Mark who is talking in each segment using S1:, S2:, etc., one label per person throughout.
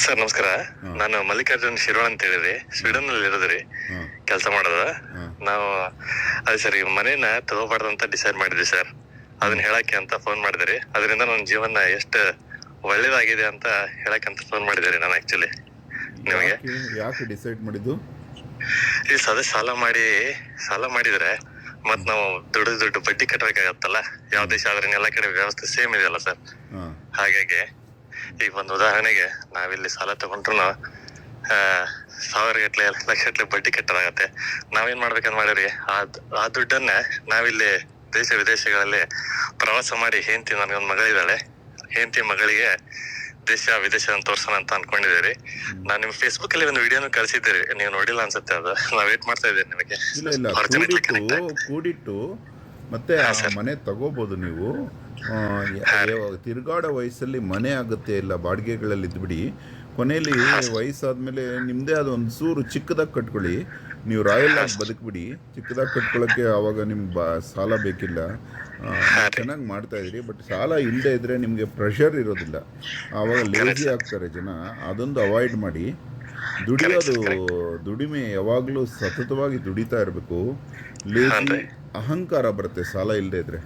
S1: Sir ನಮಸ್ಕಾರ. ನಾನು ಮಲ್ಲಿಕಾರ್ಜುನ್ ಶಿರೋಳ್ ಅಂತ ಹೇಳಿದ್ರಿ ಸ್ವೀಡನ್ ಅಲ್ಲಿ ಇರೋದ್ರಿ ಕೆಲಸ ಮಾಡೋದ. ನಾವು ಅದೇ ಸರ್ ಈ ಮನೇನ ತಗೋಬಾರ್ದು ಅಂತ ಡಿಸೈಡ್ ಮಾಡಿದ್ವಿ ಸರ್. ಅದನ್ನ ಹೇಳಕ್ಕೆ ಅಂತ ಫೋನ್ ಮಾಡಿದ್ರಿ. ಅದರಿಂದ ನನ್ನ ಜೀವನ ಎಷ್ಟು ಒಳ್ಳೇದಾಗಿದೆ ಅಂತ ಹೇಳಕ್ಕೆ ಅಂತ ಫೋನ್ ಮಾಡಿದ್ರಿ ನಾನು ಆಕ್ಚುಲಿ ನಿಮಗೆ?
S2: ಯಾಕೆ ಯಾಕೆ ಡಿಸೈಡ್ ಮಾಡಿದ್ದು?
S1: ಈ ಅದೇ ಸಾಲ ಮಾಡಿ ಸಾಲ ಮಾಡಿದ್ರೆ ಮತ್ ನಾವು ದುಡ್ಡು ದುಡ್ಡು ಬಡ್ಡಿ ಕಟ್ಟಬೇಕಾಗತ್ತಲ್ಲ ಯಾವ ದೇಶ ಆದ್ರೆ ಎಲ್ಲ ಕಡೆ ವ್ಯವಸ್ಥೆ ಸೇಮ್ ಇದೆಯಲ್ಲ ಸರ್? ಹಾಗಾಗಿ ಈಗ ಒಂದು ಉದಾಹರಣೆಗೆ ನಾವಿಲ್ಲಿ ಸಾಲ ತಗೊಂಡ್ರು ಸಾವಿರ ಗಟ್ಲೆ ಲಕ್ಷ ಗಟ್ಲೆ ಬಡ್ಡಿ ಕಟ್ಟಲಾಗತ್ತೆ ನಾವೇನ್ ಮಾಡ್ಬೇಕಂತ ಮಾಡಿರಿ ಆ ದುಡ್ಡನ್ನ ನಾವಿಲ್ಲಿ ದೇಶ ವಿದೇಶಗಳಲ್ಲಿ ಪ್ರವಾಸ ಮಾಡಿ ಹೆಂಡತಿ ನನಗೊಂದು ಮಗಳಿದ್ದಾಳೆ. ಹೆಂಡತಿ ಮಗಳಿಗೆ ದೇಶ ವಿದೇಶ ತೋರ್ಸೋಣ ಅಂತ ಅನ್ಕೊಂಡಿದ್ದೀರಿ. ನಾನು ನಿಮ್ ಫೇಸ್ಬುಕ್ ಅಲ್ಲಿ ಒಂದು ವಿಡಿಯೋನು ಕಳ್ಸಿದ್ದೀರಿ. ನೀವು ನೋಡಿಲ್ಲ ಅನ್ಸುತ್ತೆ ಅದು. ನಾ ವೇಟ್ ಮಾಡ್ತಾ ಇದ್ದೀನಿ ನಿಮಗೆ.
S2: ಕೂಡಿಟ್ಟು ಮತ್ತೆ ಆ ಮನೆ ತಗೋಬೋದು ನೀವು. ತಿರ್ಗಾಡೋ ವಯಸ್ಸಲ್ಲಿ ಮನೆ ಆಗುತ್ತೆ ಇಲ್ಲ ಬಾಡಿಗೆಗಳಲ್ಲಿ ಇದ್ಬಿಡಿ. ಕೊನೆಯಲ್ಲಿ ವಯಸ್ಸಾದ್ಮೇಲೆ ನಿಮ್ಮದೇ ಅದು ಒಂದು ಸೂರು ಚಿಕ್ಕದಾಗಿ ಕಟ್ಕೊಳ್ಳಿ. ನೀವು ರಾಯಲ್ ಆಗಿ ಬದುಕ್ಬಿಡಿ. ಚಿಕ್ಕದಾಗಿ ಕಟ್ಕೊಳ್ಳೋಕ್ಕೆ ಆವಾಗ ನಿಮ್ಗೆ ಬಾ ಸಾಲ ಬೇಕಿಲ್ಲ. ಚೆನ್ನಾಗಿ ಮಾಡ್ತಾ ಇದ್ದೀರಿ ಬಟ್ ಸಾಲ ಇಲ್ಲದೆ ಇದ್ರೆ ನಿಮಗೆ ಪ್ರೆಷರ್ ಇರೋದಿಲ್ಲ. ಆವಾಗ ಲೇಜಿ ಆಗ್ತಾರೆ ಜನ. ಅದೊಂದು ಅವಾಯ್ಡ್ ಮಾಡಿ. ದುಡಿಯೋದು ದುಡಿಮೆ ಯಾವಾಗಲೂ ಸತತವಾಗಿ ದುಡಿತಾ ಇರಬೇಕು. ಲೇಜಿ ಅಹಂಕಾರ ಬರುತ್ತೆ ಸಾಲ ಇಲ್ಲದೆ ಇದ್ರೆ.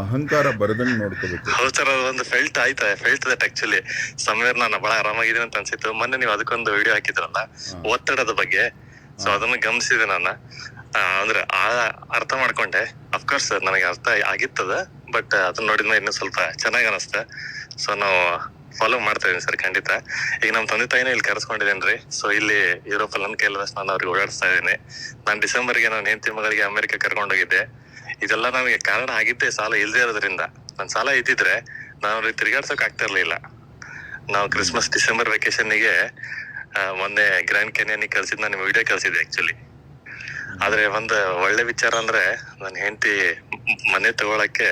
S2: ಅಹಂಕಾರ ಬರದಂಗೆ ನೋಡ್ಕೋಬೇಕು.
S1: ಹೌದು ಸರ್ ಅದೊಂದು ಫೆಲ್ಟ್ ಆಯ್ತಾ? ಫೆಲ್ಟ್ ದಟ್ ಆಕ್ಚುಲಿ ಸಮೀರ್ ನಾನು ಬಹಳ ಆರಾಮಾಗಿದ್ದೀನಿ ಅಂತ ಅನ್ಸಿತ್ತು. ಮೊನ್ನೆ ನೀವು ಅದಕ್ಕೊಂದು ವಿಡಿಯೋ ಹಾಕಿದ್ರಲ್ಲ ಒತ್ತಡದ ಬಗ್ಗೆ. ಸೊ ಅದನ್ನು ಗಮನಿಸಿದೆ ನಾನು. ಅಂದ್ರೆ ಆ ಅರ್ಥ ಮಾಡ್ಕೊಂಡೆ. ಅಫ್ಕೋರ್ಸ್ ನನಗೆ ಅರ್ಥ ಆಗಿತ್ತದ ಬಟ್ ಅದನ್ನ ನೋಡಿದ್ಮೇಲೆ ಇನ್ನೂ ಸ್ವಲ್ಪ ಚೆನ್ನಾಗಿ ಅನಿಸ್ತೆ. ಸೊ ನಾವು ಫಾಲೋ ಮಾಡ್ತಾ ಇದೀನಿ ಸರ್, ಖಂಡಿತ. ಈಗ ನಮ್ಮ ತಂದೆ ತಾಯಿನೇ ಇಲ್ಲಿ ಕರೆಸ್ಕೊಂಡಿದ್ದೇನೆ ಸೊ ಇಲ್ಲಿ ಯುರೋಪ್ ಅಲ್ಲಿ ನನ್ನ ನಾನು ಅವ್ರಿಗೆ ಓಡಾಡ್ತಾ ಇದ್ದೀನಿ ನಾನು ಡಿಸೆಂಬರ್ಗೆ ನಾನು ಹೆಂಡತಿ ಮಗಳಿಗೆ ಅಮೆರಿಕ ಕರ್ಕೊಂಡೋಗಿದ್ದೆ. ಇದೆಲ್ಲ ನಮಗೆ ಕಾರಣ ಆಗಿದ್ದೆ ಸಾಲ ಇಲ್ದೇ ಇರೋದ್ರಿಂದ. ನನ್ನ ಸಾಲ ಇದ್ದಿದ್ರೆ ನಾನು ಅವ್ರಿಗೆ ತಿರುಗಾಡ್ಸೋಕೆ ಆಗ್ತಾ ಇರ್ಲಿಲ್ಲ. ನಾವು ಕ್ರಿಸ್ಮಸ್ ಡಿಸೆಂಬರ್ ವೆಕೇಶನ್ಗೆ ಮೊನ್ನೆ ಗ್ರ್ಯಾಂಡ್ ಕೆನಿಯನ್ ಕಳ್ಸಿದ್, ನಾನು ವಿಡಿಯೋ ಕಳ್ಸಿದ್ದೆ ಆಕ್ಚುಲಿ ಆದ್ರೆ ಒಂದು ಒಳ್ಳೆ ವಿಚಾರ ಅಂದ್ರೆ ನನ್ನ ಹೆಂಡತಿ ಮನೆ ತಗೊಳಕ್ಕೆ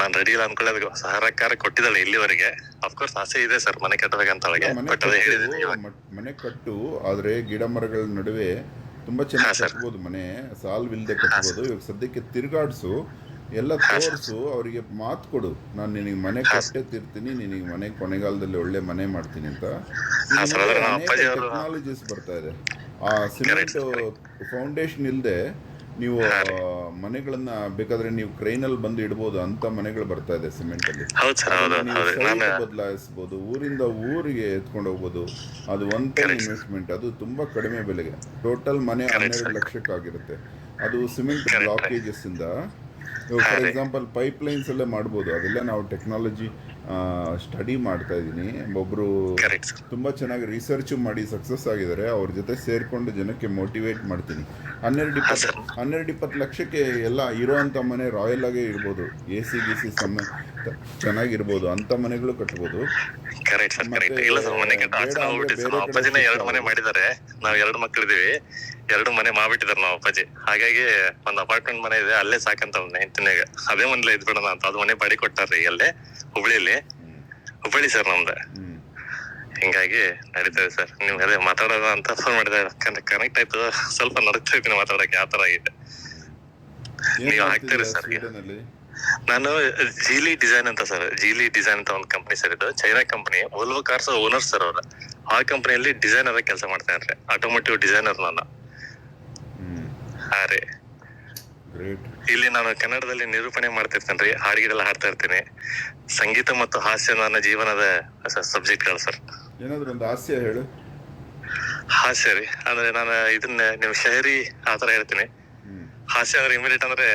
S1: ನಾನ್ ರೆಡಿ ಇಲ್ಲ ಅನ್ಕೊಳ್ಳೋದು. ಸಹಕಾರ ಕೊಟ್ಟಿದ್ದಾಳೆ ಇಲ್ಲಿವರೆಗೆ. ಅಫ್ಕೋರ್ಸ್ ಆಸೆ ಇದೆ ಸರ್ ಮನೆ ಕಟ್ಟಬೇಕಂತ ಅವಳಿಗೆ.
S2: ಮನೆ
S1: ಬಟ್ ಅದೇ ಹೇಳಿದ್ದೀನಿ
S2: ಕಟ್ಟು ಮನೆ ಕಟ್ಟು ಆದ್ರೆ ಗಿಡ ಮರಗಳ ನಡುವೆ ತುಂಬಾ ಚೆನ್ನಾಗಿ. ಕಟ್ಬೋದು ಮನೆ. ಸಾಲ್ವಿಲ್ದೆ ಕಟ್ಬೋದು. ಇವಾಗ ಸದ್ಯಕ್ಕೆ ತಿರ್ಗಾಡ್ಸು. ಎಲ್ಲ ತೋರಿಸು. ಅವರಿಗೆ ಮಾತು ಕೊಡು. ನಾನು ನಿನಗೆ ಮನೆ ಕಟ್ಟೆ ತಿರ್ತೀನಿ ನಿನಗೆ ಮನೆ ಕೊನೆಗಾಲದಲ್ಲಿ ಒಳ್ಳೆ ಮನೆ ಮಾಡ್ತೀನಿ ಅಂತ. ಟೆಕ್ನಾಲಜೀಸ್ ಬರ್ತಾ ಇದೆ. ಆ ಸಿಮೆಂಟ್ ಫೌಂಡೇಶನ್ ಇಲ್ಲದೆ ನೀವು ಮನೆಗಳನ್ನ ಬೇಕಾದ್ರೆ ನೀವು ಕ್ರೈನಲ್ಲಿ ಬಂದು ಇಡಬಹುದು ಅಂತ ಮನೆಗಳು ಬರ್ತಾ ಇದೆ ಸಿಮೆಂಟ್ ಅಲ್ಲಿ ಬದಲಾಯಿಸಬಹುದು ಊರಿಂದ ಊರಿಗೆ ಎತ್ಕೊಂಡು ಹೋಗ್ಬೋದು. ಅದು ಒನ್ ಟೈಮ್ ಇನ್ವೆಸ್ಟ್ಮೆಂಟ್ ಅದು ತುಂಬಾ ಕಡಿಮೆ ಬೆಲೆಗೆ. ಟೋಟಲ್ ಮನೆ ಹನ್ನೆರಡು ಲಕ್ಷಕ್ಕಾಗಿರುತ್ತೆ ಅದು ಸಿಮೆಂಟ್ ಬ್ಲಾಕೇಜಸ್ ಇಂದ. ಫಾರ್ ಎಕ್ಸಾಂಪಲ್ ಪೈಪ್ ಲೈನ್ಸ್ ಎಲ್ಲ ಮಾಡ್ಬೋದು. ಅದೆಲ್ಲ ನಾವು ಟೆಕ್ನಾಲಜಿ ಸ್ಟಡಿ ಮಾಡ್ತಾ ಇದ್ದೀನಿ.
S1: ಒಬ್ಬರು
S2: ತುಂಬ ಚೆನ್ನಾಗಿ ರಿಸರ್ಚ್ ಮಾಡಿ ಸಕ್ಸಸ್ ಆಗಿದ್ದಾರೆ. ಅವ್ರ ಜೊತೆ ಸೇರಿಕೊಂಡು ಜನಕ್ಕೆ ಮೋಟಿವೇಟ್ ಮಾಡ್ತೀನಿ. ಹನ್ನೆರಡು ಇಪ್ಪತ್ತು ಹನ್ನೆರಡು ಇಪ್ಪತ್ತು ಲಕ್ಷಕ್ಕೆ ಎಲ್ಲ ಇರೋವಂಥ ಮನೆ ರಾಯಲ್ ಆಗೇ ಇರ್ಬೋದು. ಎ ಸಿ ಗಿ ಸಿ ಸಮ ಚೆನ್ನಾಗಿರ್ಬೋದು. ಅಂಥ ಮನೆಗಳು ಕಟ್ಬೋದು.
S1: ಕರೆಕ್ಟ್ ಸರ್ ಇಲ್ಲ ಸರ್ ಮನೆ ಕಟ್ಟ ಅಪ್ಪಾಜಿನ ಎರಡು ಮನೆ. ಮಾಡಿದ್ದಾರೆ. ನಾವ್ ಎರಡು ಮಕ್ಕಳಿದೀವಿ ಎರಡು ಮನೆ ಮಾಡ್ಬಿಟ್ಟಿದಾರೆ ನಾವು ಅಪ್ಪಾಜಿ. ಹಾಗಾಗಿ ಒಂದ್ ಅಪಾರ್ಟ್ಮೆಂಟ್ ಮನೆ ಇದೆ ಅಲ್ಲೇ ಸಾಕಂತ ಅವ್ನ ಹೆಂಡತಿನಾಗ ಅದೇ ಮನೇಲಿ ಇದ್ಬಿಡೋಣ ಅಂತ. ಅದು ಮನೆ ಬಾಡಿ ಕೊಟ್ಟಾರ್ರಿ ಅಲ್ಲೇ ಹುಬ್ಳಿಲಿ. ಹುಬ್ಬಳ್ಳಿ ಸರ್ ನಮ್ದು. ಹಿಂಗಾಗಿ ನಡೀತದೆ ಸರ್. ನಿಮ್ ಅದೇ ಮಾತಾಡೋದು ಅಂತ ಫೋನ್ ಮಾಡಿದೆ. ಕನೆಕ್ಟ್ ಆಯ್ತು. ಸ್ವಲ್ಪ ನಡಕ್ತಾ ಇದ್ದೀನಿ ಮಾತಾಡಕ್ಕೆ ಯಾವ ತರ
S2: ಏನ್
S1: ನೀವು ಹಾಕ್ತೀರಿ
S2: ಸರ್?
S1: ನಾನು ಜೀಲಿ ಡಿಸೈನ್ ಅಂತ ಸರ್. ಜೀಲಿ ಡಿಸೈನ್ ಅಂತ ಒಂದು ಕಂಪನಿ ಸರ್ ಇದು. China company Volvo cars owner sir ಅವ್ರ. ಆ ಕಂಪನಿಯಲ್ಲಿ ಡಿಸೈನರ್ ಕೆಲಸ ಮಾಡ್ತಾ ಇರ್ರಿ ಆಟೋಮೋಟಿವ್ ಡಿಸೈನರ್ ನಾನು. ಹಾ ರೀ. ಇಲ್ಲಿ ನಾನು ಕನ್ನಡದಲ್ಲಿ ನಿರೂಪಣೆ ಮಾಡ್ತಿರ್ತೇನೆ ರೀ. ಹಾಡುಗಳೆಲ್ಲ ಹಾಡ್ತಾ ಇರ್ತೀನಿ. ಸಂಗೀತ ಮತ್ತು ಹಾಸ್ಯ ನನ್ನ ಜೀವನದ ಸಬ್ಜೆಕ್ಟ್ಗಳು ಸರ್.
S2: ಏನಾದ್ರು ಒಂದು ಹಾಸ್ಯ ಹೇಳು.
S1: ಹಾಸ್ಯ ರೀ. ಅಂದ್ರೆ ನಾನು ಇದನ್ನ ನಿಮ್ ಶಹರಿ ಆತರ ಹೇಳ್ತೀನಿ. ಹಾಸ್ಯ ಅಂದ್ರೆ ಇಮಿಡಿಯೇಟ್ ಅಂದ್ರೆ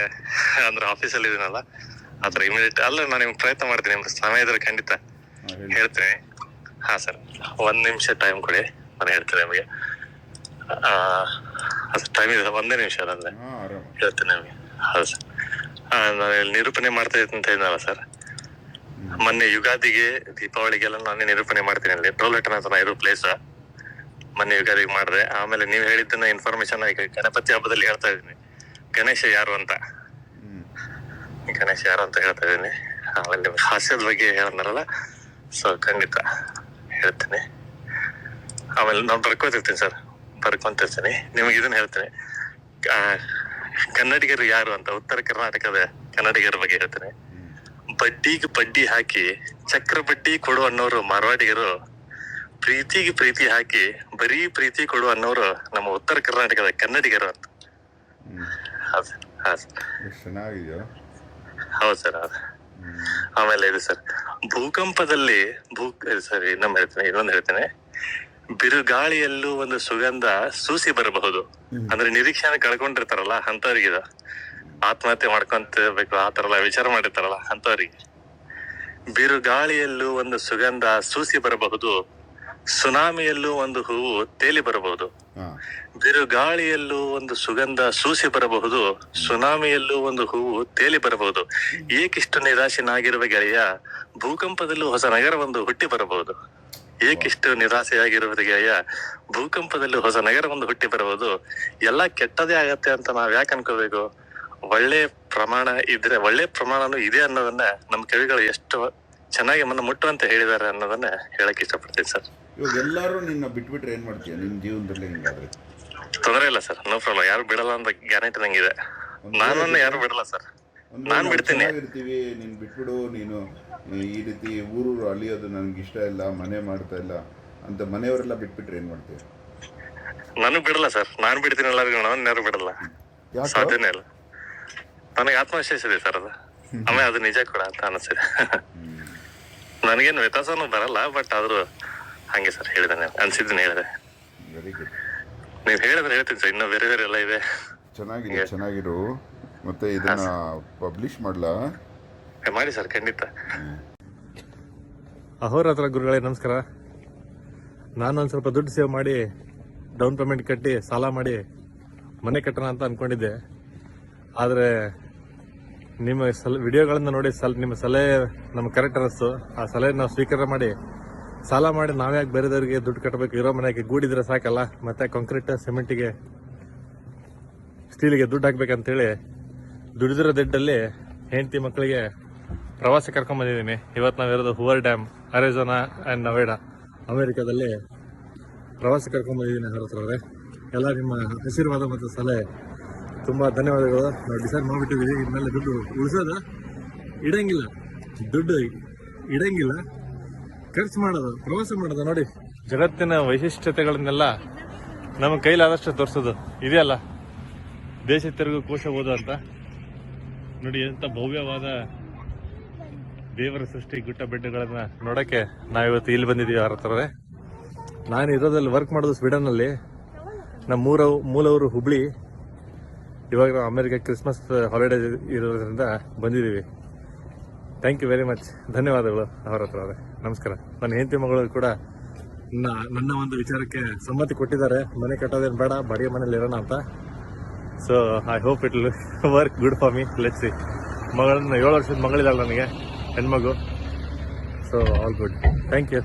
S1: ಅಂದ್ರೆ ಆಫೀಸಲ್ಲಿ ಇದೀನಲ್ಲ ಆತರ ಇಮಿಡಿಯೇಟ್ ಅಲ್ಲ ನಾನು ನಿಮ್ಗೆ ಪ್ರಯತ್ನ ಮಾಡ್ತೀನಿ ನಿಮ್ಗೆ ಸಮಯ ಇದ್ರೆ ಖಂಡಿತ ಹೇಳ್ತೀನಿ. ಹಾ ಸರ್ ಒಂದ್ ನಿಮಿಷ ಟೈಮ್ ಕೊಡಿ ನಾನು ಹೇಳ್ತೀನಿ ನಿಮಗೆ. ಟೈಮ್ ಇದೆ ಒಂದೇ ನಿಮಿಷ ಅಂದ್ರೆ. ಹೇಳ್ತೀನಿ ನಿಮಗೆ. ಹೌದು ಸರ್ ನಾನು ನಿರೂಪಣೆ ಮಾಡ್ತಾ ಇದ್ದಂತ ಇದ್ನಲ್ಲ ಸರ್ ಮೊನ್ನೆ ಯುಗಾದಿಗೆ ದೀಪಾವಳಿಗೆಲ್ಲ ನಾನೇ ನಿರೂಪಣೆ ಮಾಡ್ತೀನಿ ಅಲ್ಲಿ. ಟೋಲೆಟ್ ಅಂತ ಇರೋ ಪ್ಲೇಸ್ ಮೊನ್ನೆ ಯುಗಾದಿಗೆ ಮಾಡಿದೆ. ಆಮೇಲೆ ನೀವು ಹೇಳಿದ್ದನ್ನ ಇನ್ಫಾರ್ಮೇಶನ್ ಈಗ ಗಣಪತಿ ಹಬ್ಬದಲ್ಲಿ ಹೇಳ್ತಾ ಇದೀನಿ ಗಣೇಶ ಯಾರು ಅಂತ. ಗಣೇಶ ಯಾರು ಅಂತ ಹೇಳ್ತಾ ಇದೀನಿ ಆಮೇಲೆ ನಿಮ್ಗೆ ಹಾಸ್ಯದ ಬಗ್ಗೆ ಹೇಳಿದ್ನಲ್ಲ ಸೊ ಖಂಡಿತ ಹೇಳ್ತೀನಿ. ಆಮೇಲೆ ನಾನು ಬರ್ಕೋತಿರ್ತೀನಿ ಸರ್. ಬರ್ಕೊಂತಿರ್ತೀನಿ. ನಿಮಗೆ ಇದನ್ನ ಹೇಳ್ತೀನಿ. ಕನ್ನಡಿಗರು ಯಾರು ಅಂತ. ಉತ್ತರ ಕರ್ನಾಟಕದ ಕನ್ನಡಿಗರ ಬಗ್ಗೆ ಹೇಳ್ತೀನಿ. ಬಡ್ಡಿಗೆ ಬಡ್ಡಿ ಹಾಕಿ ಚಕ್ರ ಬಡ್ಡಿ ಕೊಡು ಅನ್ನೋರು ಮಾರ್ವಾಡಿಗರು ಪ್ರೀತಿಗೆ ಪ್ರೀತಿ ಹಾಕಿ ಬರೀ ಪ್ರೀತಿ ಕೊಡು ಅನ್ನೋರು ನಮ್ಮ ಉತ್ತರ ಕರ್ನಾಟಕದ ಕನ್ನಡಿಗರು ಅಂತ. ಹೌದು ಸರ್ ಆಮೇಲೆ ಇದು ಸರ್ ಭೂಕಂಪದಲ್ಲಿ ಭೂ ಸರ್ ನಮ್ಮ ಹೇಳ್ತೇನೆ ಇನ್ನೊಂದು ಹೇಳ್ತೇನೆ. ಬಿರುಗಾಳಿಯಲ್ಲೂ ಒಂದು ಸುಗಂಧ ಸೂಸಿ ಬರಬಹುದು. ಅಂದ್ರೆ ನಿರೀಕ್ಷೆನ ಕಳ್ಕೊಂಡಿರ್ತಾರಲ್ಲ ಅಂತವ್ರಿಗಿದ. ಆತ್ಮಹತ್ಯೆ ಮಾಡ್ಕೊಂತಿರ್ಬೇಕು ಆ ತರ ಎಲ್ಲ ವಿಚಾರ ಮಾಡಿರ್ತಾರಲ್ಲ ಅಂತವ್ರಿಗೆ ಬಿರುಗಾಳಿಯಲ್ಲೂ ಒಂದು ಸುಗಂಧ ಸೂಸಿ ಬರಬಹುದು ಸುನಾಮಿಯಲ್ಲೂ ಒಂದು ಹೂವು ತೇಲಿ ಬರಬಹುದು. ಬಿರುಗಾಳಿಯಲ್ಲೂ ಒಂದು ಸುಗಂಧ ಸೂಸಿ ಬರಬಹುದು ಸುನಾಮಿಯಲ್ಲೂ ಒಂದು ಹೂವು ತೇಲಿ ಬರಬಹುದು. ಏಕಿಷ್ಟು ನಿರಾಶೆನಾಗಿರುವ ಗೆಳೆಯ ಭೂಕಂಪದಲ್ಲೂ ಹೊಸ ನಗರ ಒಂದು ಹುಟ್ಟಿ ಬರಬಹುದು. ಏಕಿಷ್ಟು ನಿರಾಸೆಯಾಗಿರುವ ಗೆಳೆಯ ಭೂಕಂಪದಲ್ಲೂ ಹೊಸ ನಗರ ಒಂದು ಹುಟ್ಟಿ ಬರಬಹುದು. ಎಲ್ಲ ಕೆಟ್ಟದೇ ಆಗತ್ತೆ ಅಂತ ನಾವ್ ಯಾಕೆ ಅನ್ಕೋಬೇಕು? ಒಳ್ಳೆ ಪ್ರಮಾಣ ಇದ್ರೆ ಒಳ್ಳೆ ಪ್ರಮಾಣನೂ ಇದೆ ಅನ್ನೋದನ್ನ ನಮ್ಮ ಕವಿಗಳು ಎಷ್ಟು ಚೆನ್ನಾಗಿ ಮನ ಮುಟ್ಟುವಂತ ಹೇಳಿದ್ದಾರೆ ಅನ್ನೋದನ್ನ ಹೇಳಕ್ ಇಷ್ಟಪಡ್ತೀನಿ ಸರ್.
S2: ಇವಾಗ ಎಲ್ಲರೂ ನಿನ್ನ ಬಿಟ್ಬಿಟ್ರೆ ಏನ್ ಮಾಡ್ತೀಯ? ನಿಮ್ ಜೀವನದಲ್ಲಿ ಹಿಂಗಾದ್ರೆ?
S1: ತೊಂದರೆ ಇಲ್ಲ ಸರ್ ನೋ ಪ್ರಾಬ್ಲಮ್. ಯಾರು ಬಿಡಲ್ಲ ಅಂತ ಗ್ಯಾರಂಟಿ ನಂಗಿದೆ. ನಾನನ್ನ ಯಾರು ಬಿಡಲ್ಲ ಸರ್. ನಾನು
S2: ನಾನ್
S1: ಬಿಡ್ತೀನಿ.
S2: ನೀನ್ ಬಿಟ್ ಬಿಟ್ಬಿಡು ನೀನು ಈ ರೀತಿ ಊರೂರು ಅಲಿಯೋದು ನನ್ಗೆ ಇಷ್ಟ ಇಲ್ಲ ಮನೆ ಮಾಡ್ತಾ ಇಲ್ಲ ಅಂತ ಮನೆಯವರೆಲ್ಲ ಬಿಟ್ಬಿಟ್ರೆ ಏನ್ ಮಾಡ್ತೀಯ?
S1: ನಾನು ಬಿಡಲ್ಲ ಸರ್. ನಾನ್ ಬಿಡ್ತೀನಿ ಎಲ್ಲರಿಗೂ ನಾನು ಯಾರು ಬಿಡಲ್ಲ.
S2: ಯಾಕೆ?
S1: ಸಾಧ್ಯನೇ ಇಲ್ಲ. ನನಗೆ ಆತ್ಮವಿಶ್ವಾಸ ಇದೆ ಸರ್ ಅದು. ಆಮೇಲೆ ಅದು ನಿಜ ಕೂಡ ಅಂತ ಅನಿಸಿದೆ ನನಗೇನು ವ್ಯತ್ಯಾಸನೂ ಬರಲ್ಲ ಬಟ್ ಆದ್ರೂ ಹಂಗೆ ಸರ್ ಹೇಳಿದಾನೆ ಅನ್ಸಿದ್ದೀನಿ ಹೇಳಿದೆ.
S2: ವೆರಿ ಗುಡ್
S1: ನೀವ್ ಹೇಳಿದ್ರೆ ಹೇಳ್ತೀನಿ ಸರ್ ಇನ್ನೂ ಬೇರೆ ಬೇರೆ ಎಲ್ಲ ಇದೆ.
S2: ಚೆನ್ನಾಗಿದೆ ಚೆನ್ನಾಗಿರು. ಮತ್ತೆ ಇದನ್ನ ಪಬ್ಲಿಷ್ ಮಾಡ್ಲಾ?
S1: ಮಾಡಿ ಸರ್ ಖಂಡಿತ.
S3: ಅಹೋರಾತ್ರ ಗುರುಗಳೇ ನಮಸ್ಕಾರ. ನಾನು ಒಂದು ಸ್ವಲ್ಪ ದುಡ್ಡು ಸೇವ್ ಮಾಡಿ ಡೌನ್ ಪೇಮೆಂಟ್ ಕಟ್ಟಿ ಸಾಲ ಮಾಡಿ ಮನೆ ಕಟ್ಟೋಣ ಅಂತ ಅನ್ಕೊಂಡಿದ್ದೆ. ಆದರೆ ನಿಮ್ಮ ಸಲ, ವಿಡಿಯೋಗಳನ್ನು ನೋಡಿ ಸಲ, ನಿಮ್ಮ ಸಲಹೆ ನಮ್ಗೆ ಕರೆಕ್ಟ್ ಅನ್ನಿಸ್ತು ಆ ಸಲಹೆ ನಾವು ಸ್ವೀಕಾರ ಮಾಡಿ, ಸಾಲ ಮಾಡಿ ನಾವ್ಯಾಕೆ ಬೇರೆದವ್ರಿಗೆ ದುಡ್ಡು ಕಟ್ಟಬೇಕು ಇರೋ ಮನೆಗೆ ಗೂಡಿದ್ರೆ ಸಾಕಲ್ಲ? ಮತ್ತೆ ಕಾಂಕ್ರೀಟ್ ಸಿಮೆಂಟಿಗೆ ಸ್ಟೀಲಿಗೆ ದುಡ್ಡು ಹಾಕ್ಬೇಕಂತೇಳಿ ದುಡಿದಿರೋ ದುಡ್ಡಲ್ಲಿ ಹೆಂಡತಿ ಮಕ್ಕಳಿಗೆ ಪ್ರವಾಸ ಕರ್ಕೊಂಬಂದಿದ್ದೀನಿ ಇವತ್ತು ನಾವಿರೋದು Hoover Dam Arizona and Nevada ಅಮೆರಿಕಾದಲ್ಲಿ ಪ್ರವಾಸ ಕರ್ಕೊಂಬಂದಿದ್ದೀನಿ ಅವ್ರೆ. ಎಲ್ಲ ನಿಮ್ಮ ಆಶೀರ್ವಾದ ಮತ್ತು ಸಲಹೆ. ತುಂಬ ಧನ್ಯವಾದಗಳು. ನಾವು ಡಿಸೈಡ್ ಮಾಡಿಬಿಟ್ಟಿದ್ದೀವಿ. ಇನ್ಮೇಲೆ ದುಡ್ಡು ಉಳಿಸೋದು ಇಡಂಗಿಲ್ಲ. ದುಡ್ಡು ಇಡಂಗಿಲ್ಲ. ಖರ್ಚು ಮಾಡೋದು, ಪ್ರವಾಸ ಮಾಡೋದು ನೋಡಿ. ಜಗತ್ತಿನ ವೈಶಿಷ್ಟ್ಯತೆಗಳನ್ನೆಲ್ಲ ನಮ್ಮ ಕೈಲಾದಷ್ಟು ತೋರಿಸೋದು. ಇದೆಯಲ್ಲ? ದೇಶ ತಿರುಗು ಕೋಶ ಓದು ಅಂತ. ನೋಡಿ ಎಂಥ ಭವ್ಯವಾದ ದೇವರ ಸೃಷ್ಟಿ ಗುಟ್ಟ ಬೆಡ್ಡುಗಳನ್ನು ನೋಡಕ್ಕೆ ನಾವಿವತ್ತು ಇಲ್ಲಿ ಬಂದಿದ್ದೀವಿ ಅವ್ರ ಹತ್ರ ನಾನು ಇರೋದ್ರಲ್ಲಿ ವರ್ಕ್ ಮಾಡೋದು ಸ್ವೀಡನ್ನಲ್ಲಿ ನಮ್ಮ ಮೂರ ಮೂಲವರು ಹುಬ್ಳಿ ಇವಾಗ ನಾವು ಅಮೇರಿಕಾ ಕ್ರಿಸ್ಮಸ್ ಹಾಲಿಡೇ ಇರೋದ್ರಿಂದ ಬಂದಿದ್ದೀವಿ. ಥ್ಯಾಂಕ್ ಯು ವೆರಿ ಮಚ್ ಧನ್ಯವಾದಗಳು ಅವರ ಹತ್ರ ಅವರೇ. ನಮಸ್ಕಾರ. ನನ್ನ ಹೆಂಡತಿ ಮಗಳು ಕೂಡ ನನ್ನ ಒಂದು ವಿಚಾರಕ್ಕೆ ಸಮ್ಮತಿ ಕೊಟ್ಟಿದ್ದಾರೆ. ಮನೆ ಕಟ್ಟೋದೇನು ಬೇಡ, ಬಾಡಿಗೆ ಮನೇಲಿ ಇರೋಣ ಅಂತ. So I hope it work good for me let's see ಮಗಳನ್ನ ಏಳು ವರ್ಷದ ಮಗಳಿದ್ದಾಳೆ ನನಗೆ, ಹೆಣ್ಮಗು. So all good thank you